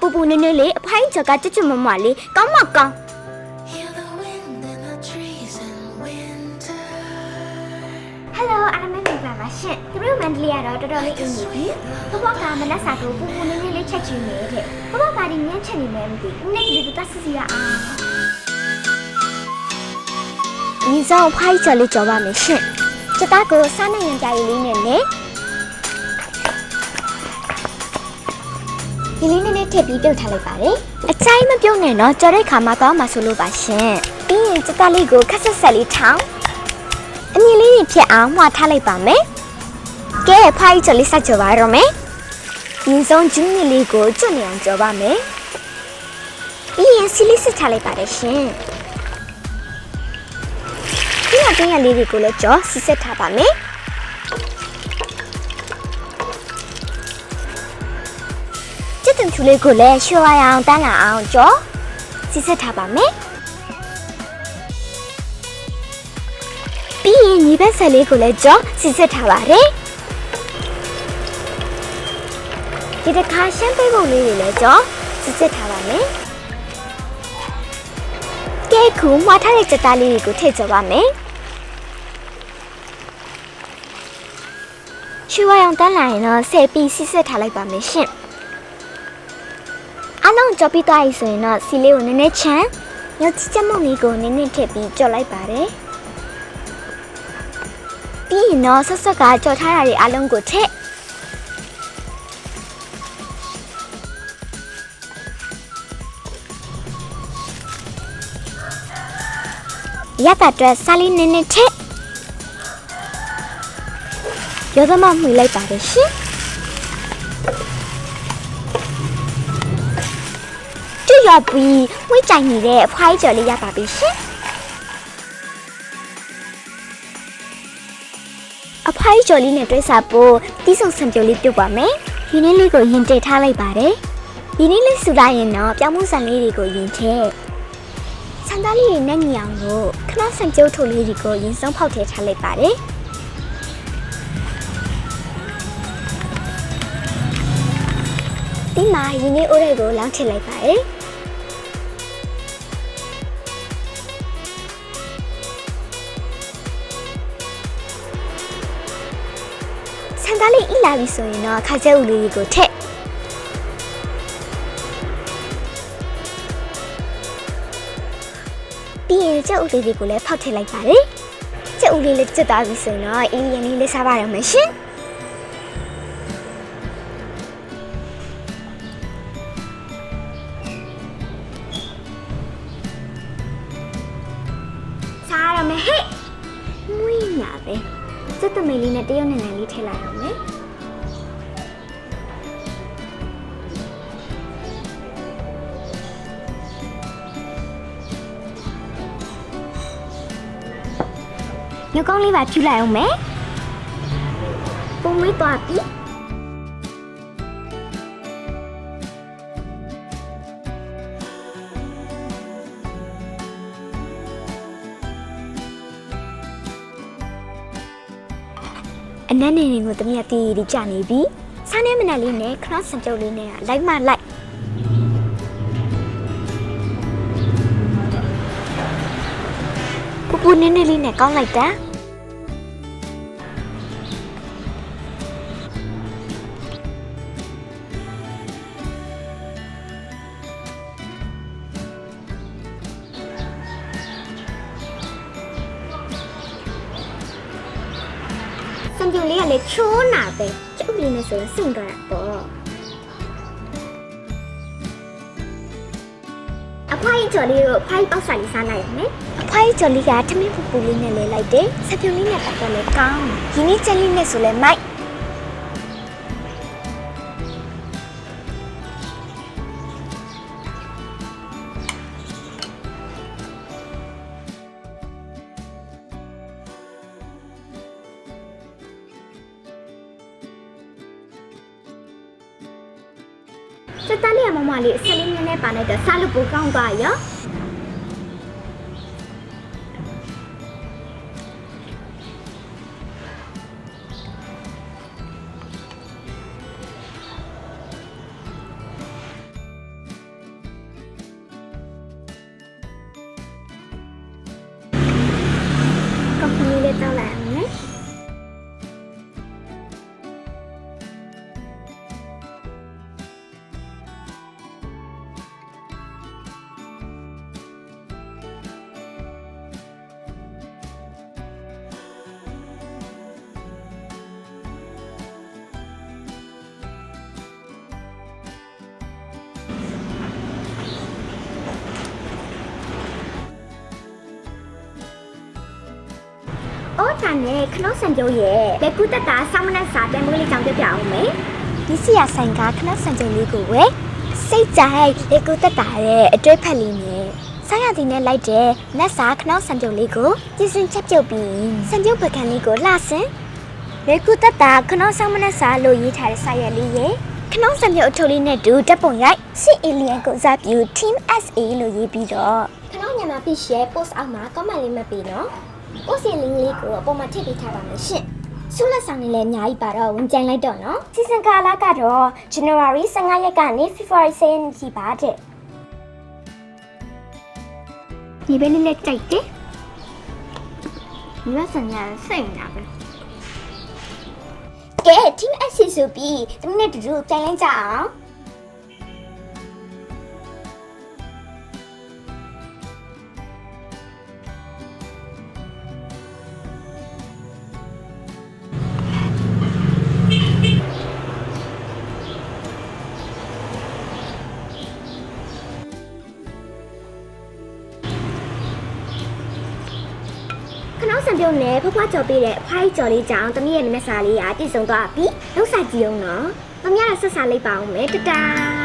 ပူပူနေနေလေးအဖိုင်းချက်ကကြွတ်ကြွတ်မမလေးကောင်းမကောင်း Hear the wind in the trees in winter. Hello အားလုံးမင်္ဂလာပါရှင်သူတို့မန္တလေးကတော့တော်တော်လေးအင်းနေပြီဘဘကမနက်စာကိုပူပူနေနေလေးချက်ချင်နေတဲ့ဘဘကဒီညချက်နေမယ်မသိဘူးနေ့ကလေးကစစ်စီရအောင်ဒီဆောင်ဖိုင်းချလေးကြောပါမယ်ရှင်စတားကိုစားနိုင်ရန်ကြရည်လေးနဲ့လေ ဒီလေးနဲ့ထည့်ပြီးပြုတ်ထားလိုက်ပါတယ်အချိုင်းမပြုတ်နဲ့တော့ကြော်တဲ့ခါမှာတော့မှဆိုလို့ပါရှင်ပြီးရင်စတားလေးကိုခက်ဆက်ဆက်လေးထောင်းအမြင်လေးတွေဖြစ်အောင်မှားထားလိုက်ပါမယ်ကဲဖိုင်းချလေးဆက်ကြောပါတော့မယ်ဒီဆုံးဂျင်းလေးကိုကျွတ်နေအောင်ကြောပါမယ်ပြီးရင်စီလေးစစ်ထားလိုက်ပါတယ်ရှင်ပြီးတော့တင်းရလေးတွေကိုလည်းကြောစစ်စစ်ထားပါမယ် သွန်ချူလေးကိုလည်းရွှေဝါရောင်တန်းလာအောင်ကြောစစ်စစ်ထားပါမယ်ပြီးရင်ညီဘက်ဆက်လေးကိုလည်းကြောစစ်စစ်ထားပါတယ်ဒီတစ်ခါရှမ်းပေးပုံလေးတွေလည်းကြောစစ်စစ်ထားပါမယ်ကဲခုမှားထားတဲ့ကြက်သားလေးတွေကိုထည့်ကြပါမယ်ရွှေဝါရောင်တန်းလာရင်တော့ဆယ်ပြီးစစ်စစ်ထားလိုက်ပါမယ်ရှင် အားလုံးကြောပြီးသွားပြီဆိုရင်တော့စီလေးကိုနည်းနည်းချမ်းညချစ်ချက်မုံလေးကိုနည်းနည်းထည့်ပြီးကြော်လိုက်ပါတယ်ပြီးရင်တော့ဆက်ဆက်ကကြော်ထားတာတွေအားလုံးကိုထည့်ရတာအတွက်စားလေးနည်းနည်းထည့်ရောသမမှွေလိုက်ပါတယ်ရှင် တူရပြီးဝိတ်ကြိုင်နေတဲ့အဖွားကြီးကျော်လေးရပါပြီရှင်အဖွားကြီးကျော်လေးနဲ့တွဲစားဖို့တီးဆုံဆံပြိုလေးပြုတ်ပါမယ်ဒီနေ့လေးကိုရင်တည်ထားလိုက်ပါတယ်ဒီနေ့လေးစူလိုက်ရင်တော့ပြောင်းမှုဆန်လေးတွေကိုရင်ထည့်ဆန်သားလေးတွေနဲ့ညီအောင်လို့ခဏဆန်ကျုပ်ထုတ်လေးတွေကိုရင်ဆုံးဖောက်ထည့်ထားလိုက်ပါတယ်ဒီမှာရင်းနှီးအိုးတွေကိုလောင်းထည့်လိုက်ပါတယ် ဆန်သားလေးအိလာပြီဆိုရင်တော့ခါကျဲဦးလေးတွေကိုထည့်ပြီးရင်ကျက်ဦးလေးတွေကိုလည်းဖောက်ထည့်လိုက်ပါတယ်ကျက်ဦးလေးလည်းကျက်သွားပြီဆိုရင်တော့အီလီယန်လေးလည်းစားပါရမယ်ရှင်စားရမယ်ဟဲ့မွေးညာပဲ စက်တမိန်လေးနဲ့တရုတ်နိုင်ငံလေးထည့်လိုက်အောင်မယ်ညကောင်းလေးပါဖြူလိုက်အောင်မယ်ပုံမွေးသွားပြီ အနက်နေနေကိုတမီးကတီးတီးကြနေပြီစားနေမနက်လေးနဲ့ခရဆန်ပြုတ်လေးနဲ့ကလိုက်မလိုက်ပူပူနင်းနေလေးနဲ့ကောင်းလိုက်တာ စံပြုတ်လေးကလည်းချိုးနာပဲကျုပ်လေးနဲ့ဆိုရင်စင်ကြတာပေါ့အဖိုင်းကျော်လေးကိုအဖိုင်းပေါက်စာလေးစားလိုက်ရမယ်အဖိုင်းကျော်လေးကထမင်းပူပူလေးနဲ့လဲလိုက်တယ်စံပြုတ်လေးနဲ့ပတ်သက်လဲကောင်းရင်းနှီးချက်လေးနဲ့ဆိုလဲမိုက် Tertaliya mama li panai dah salu. Ya. Kau punya letak lah. အောင်နော်အော်ဒါနဲ့ခနောဆန်ကျိုးရဲ့လက်ကူတက်တာဆောင်းမနက်စာတန်မိုးလေးကြောင့်ပြပြအောင်မယ်ဒီစီရဆိုင်ကခနောဆန်ကျိုးလေးကိုဝယ်စိတ်ကြိုက်လက်ကူတက်တာရဲ့အတွဲဖက်လေးနဲ့ဆိုင်ရသည်နဲ့လိုက်တဲ့နက်စာခနောဆန်ကျိုးလေးကိုကျင်းစင်ချက်ပြုတ်ပြီးဆန်ကျိုးပကံလေးကိုလှဆင်လက်ကူတက်တာခနောဆောင်းမနက်စာလို့ရေးထားတဲ့ဆိုင်ရလေးရဲ့ခနောဆန်ကျိုးအထုပ်လေးနဲ့တူတက်ပုံရိုက်စစ်အေလီယန်ကိုဇာပြူ team SA လို့ရေးပြီးတော့ခနောညမှာပြရှယ် post အောက်မှာ comment လေးမှတ်ပြီးနော် ကိုစီလင်းလေးကိုအပေါ်မှာထည့်ပေးထားပါမယ်ရှင်။ဆုလက်ဆောင်လေးလည်းအများကြီးပါတော့ဝင်ကြိုင်လိုက်တော့နော်။စီဇန်ကာလာကတော့ January 15ရက်ကနေ February 10ရက်ထိပါတဲ့။ဒီပဲလေးလက်ကြိုက်တယ်။ဒီလက်ဆန်ရစိတ်နေတာပဲ။ကဲ team S ဆိုပြီးတမီးနဲ့တူတူကြိုင်လိုက်ကြအောင်။ ခနောက်ဆံပြုံးနဲ့ဖွားဖွားကြော်ပေးတဲ့အဖွားကြီးကြော်လေးကြောင့်တမီးရဲ့မျက်စာလေးကတည်ဆုံသွားပြီ။လောက်စာကြည့်အောင်နော်။တမီးကဆက်စာလိုက်ပါအောင်မယ်တတား